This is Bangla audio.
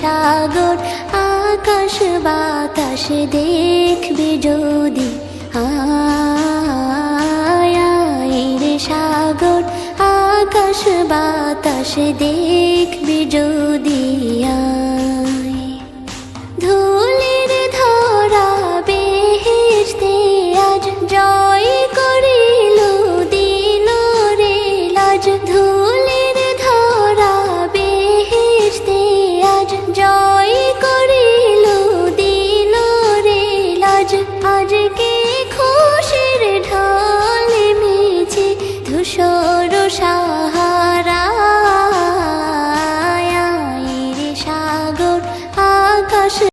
সাগর, আকাশ, বাতাস দেখবে যদি। রে সাগর, আকাশ, বাতাস দেখবে যদি। ধুলির ধরা বেহেশতে আজ জয় আজকে খুশির ঢলে মিছে ধূসর সাহারা। সাগর আকাশ